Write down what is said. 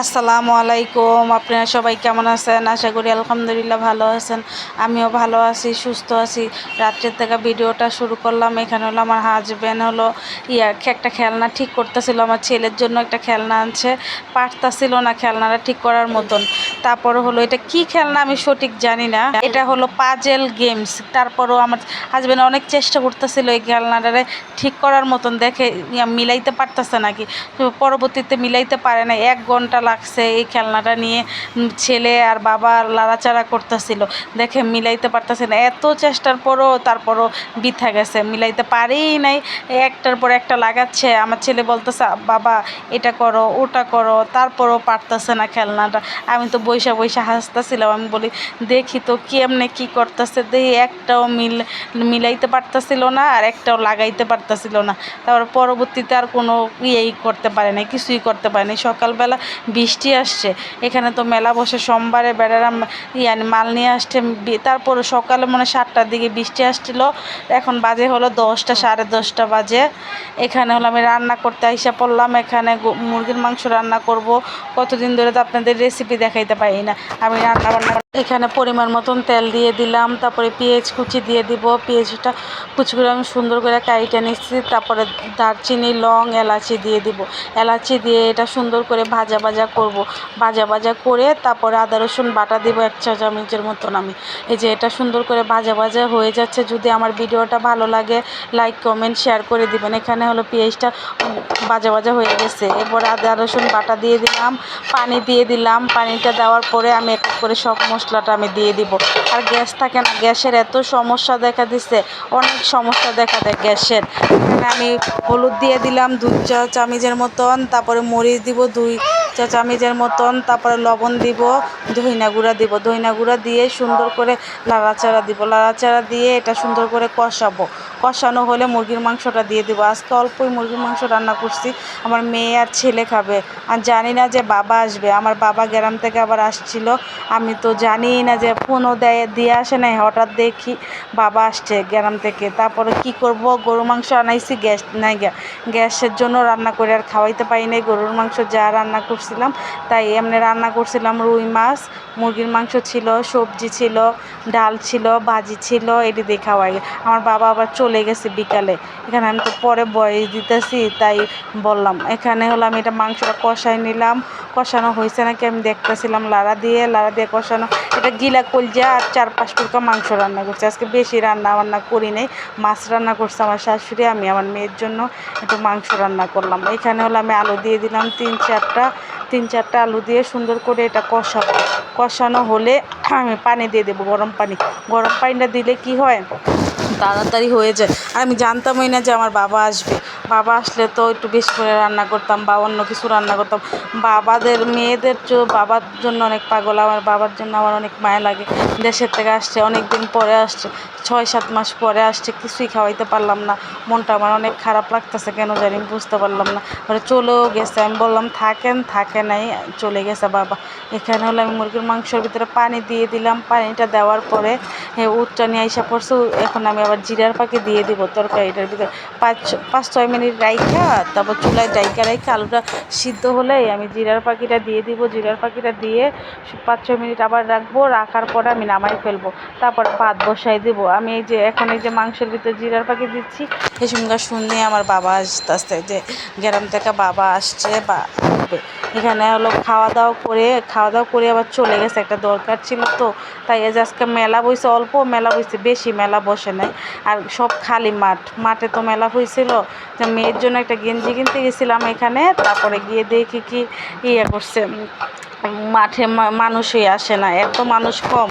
আসসালামু আলাইকুম। আপনারা সবাই কেমন আছেন? আশা করি আলহামদুলিল্লাহ ভালো আছেন। আমিও ভালো আছি, সুস্থ আছি। রাত্রের থেকে ভিডিওটা শুরু করলাম। এখানে হলো আমার হাজব্যান্ড হলো ইয়া, একটা খেলনা ঠিক করতেছিল। আমার ছেলের জন্য একটা খেলনা আনছে। পারতাছিল না খেলনাটা ঠিক করার মতন। তারপরে হলো, এটা কি খেলনা আমি সঠিক জানি না। এটা হলো পাজেল গেমস তারপরও আমার হাজব্যান্ড অনেক চেষ্টা করতেছিল এই খেলনাটারে ঠিক করার মতন দেখে মিলাইতে পারতেছে নাকি। পরবর্তীতে মিলাইতে পারে না এক ঘণ্টা লাগছে, এই খেলনাটা নিয়ে ছেলে আর বাবা লাড়াচাড়া করতেছিল। দেখে মিলাইতে পারতেছে না। এত চেষ্টার পরও তারপরও বৃথা গেছে। মিলাইতে পারেই নাই। একটার পর একটা লাগাচ্ছে। আমার ছেলে বলতেছে, বাবা, এটা করো, ওটা করো। তারপরও পারতেছে না খেলনাটা। আমি তো বৈশা বৈশা হাসতেছিলাম। আমি বলি, দেখি তো কেমনে কি করতেছে? দেখি একটাও মিল, মিলাইতে পারতেছিল না আর একটাও লাগাইতে পারতেছিল না। তারপর পরবর্তীতে আর কোনো ইয়েই করতে পারে না কিছুই করতে পারে নাই। সকালবেলা বৃষ্টি আসছে। এখানে তো মেলা বসে, সোমবারে বেড়ারা ইয়ানি মাল নিয়ে আসছে তারপর সকালে মনে সাতটার দিকে বৃষ্টি আসছিল। এখন বাজে হলো দশটা, সাড়ে দশটা বাজে। এখানে হলো আমি রান্না করতে আইসা পড়লাম। এখানে মুরগির মাংস রান্না করব। কতদিন ধরে তো আপনাদের রেসিপি দেখাইতে পারি না। আমি রান্না বান্না এখানে পরিমাণ মতন তেল দিয়ে দিলাম, তারপরে পেঁয়াজ কুচি দিয়ে দিব। পেঁয়াজটা কুচি করে আমি সুন্দর করে কাইটে নিচ্ছি, তারপরে দারচিনি, লং এলাচি দিয়ে দিব। এলাচি দিয়ে এটা সুন্দর করে ভাজা ভাজা করব। ভাজা ভাজা করে তারপরে আদা, রসুন বাটা দিব এক চা চামচের মতন আমি। এই যে এটা সুন্দর করে ভাজা ভাজা হয়ে যাচ্ছে। যদি আমার ভিডিওটা ভালো লাগে, লাইক, কমেন্ট, শেয়ার করে দিবেন। এখানে হলো পেঁয়াজটা ভাজা ভাজা হয়ে গেছে। এরপরে আদা, রসুন বাটা দিয়ে দিলাম, পানি দিয়ে দিলাম। পানিটা দেওয়ার পরে আমি এক করে সব মশলাটা আমি দিয়ে দিব। আর গ্যাস থাকে না, গ্যাসের এত সমস্যা দেখা দিচ্ছে অনেক সমস্যা দেখা দেয় গ্যাসের। এখানে আমি হলুদ দিয়ে দিলাম, দুই চা চামিজের মতন, তারপরে মরিচ দিব, দুই চা চামিজের মতন, তারপরে লবণ দিব, ধইনা গুঁড়া দিব। ধইনা গুঁড়া দিয়ে সুন্দর করে লাড়াচাড়া দিব। লাড়াচাড়া দিয়ে এটা সুন্দর করে কষাবো। কষানো হলে মুরগির মাংসটা দিয়ে দিব। আজকে অল্পই মুরগির মাংস রান্না করছি। আমার মেয়ে আর ছেলে খাবে। আর জানি না যে বাবা আসবে। আমার বাবা গ্রাম থেকে আবার আসছিল। আমি তো জানি না যে ফোনও দেয়, দিয়ে আসে নাই। হঠাৎ দেখি বাবা আসছে গ্রাম থেকে। তারপরে কি করব? গরু মাংস আনাইছি, গ্যাস নাই গ্যা- গ্যাসের জন্য রান্না করে আর খাওয়াইতে পারি নাই। গরুর মাংস যা রান্না করছিলাম, তাই এমনি রান্না করছিলাম। রুই মাছ, মুরগির মাংস ছিল, সবজি ছিল, ডাল ছিল, ভাজি ছিল, এটি দিয়ে খাওয়াই। আমার বাবা আবার চলে গেছে বিকালে। এখানে আমি তো পরে বয়স দিতেছি, তাই বললাম। এখানে হলো আমি এটা মাংসটা কষাই নিলাম। কষানো হয়েছে নাকি আমি দেখতেছিলাম লাড়া দিয়ে লাড়া দিয়ে কষানো। এটা গিলা কলজা আর চার পাঁচ টুকরা মাংস রান্না করছি। আজকে বেশি রান্না বান্না করি নাই। মাছ রান্না করছে আমার শাশুড়ি, আমি আমার মেয়ের জন্য একটু মাংস রান্না করলাম। এখানে হলো আমি আলু দিয়ে দিলাম তিন চারটা তিন চারটা আলু দিয়ে সুন্দর করে এটা কষা কষানো হলে আমি পানি দিয়ে দেবো, গরম পানি। গরম পানিটা দিলে কি হয়? তাড়াতাড়ি হয়ে যায়। আমি জানতামই না যে আমার বাবা আসবে। বাবা আসলে তো একটু বেশি করে রান্না করতাম বা অন্য কিছু রান্না করতাম। বাবাদের, মেয়েদের তো বাবার জন্য অনেক পাগল। আমার বাবার জন্য আমার অনেক মায়া লাগে। দেশের থেকে আসছে অনেক দিন পরে আসছে, ছয়, সাত মাস পরে আসছে, কিছুই খাওয়াইতে পারলাম না। মনটা আমার অনেক খারাপ লাগতেছে, কেন জানি বুঝতে পারলাম না। পরে চলেও গেছে, আমি বললাম, থাকেন, থাকে নাই, চলে গেছে বাবা। এখানে হলো আমি মুরগির মাংসের ভিতরে পানি দিয়ে দিলাম, পানিটা দেওয়ার পরে উটটা নিয়ে আইসা পড়ছে, এখন আমি আবার জিরার পাখি দিয়ে দিব তরকারিটার ভিতরে। পাঁচ পাঁচ, ছয় মিনিট রাইখা, তারপর চুলায় ডাইকা রাইখা, আলুটা সিদ্ধ হলেই আমি জিরার পাখিটা দিয়ে দিব, জিরার পাখিটা দিয়ে পাঁচ, ছয় মিনিট আবার রাখব, রাখার পরে আমি নামাই ফেলব। তারপর ভাত বসাই দেব। আমি এই যে, এখন এই যে মাংসের ভিতরে জিরার পাখি দিচ্ছি এই সঙ্গে শুনে আমার বাবা আসতে আসতে, যে গ্রাম থেকে বাবা আসছে, বা আসবে এখানে হলো খাওয়া দাওয়া করে খাওয়া দাওয়া করে আবার চলে গেছে, একটা দরকার ছিল তো। তাই যে আজকে মেলা বইছে, অল্প মেলা বইছে, বেশি মেলা বসে নাই। আর সব খালি মাঠ, মাঠে তো মেলা হয়েছিল যে মেয়ের জন্য একটা গেঞ্জি কিনতে গেছিলাম এখানে, তারপরে গিয়ে দেখি কি ইয়ে করছে। মাঠে মানুষই আসে না, এত মানুষ কম।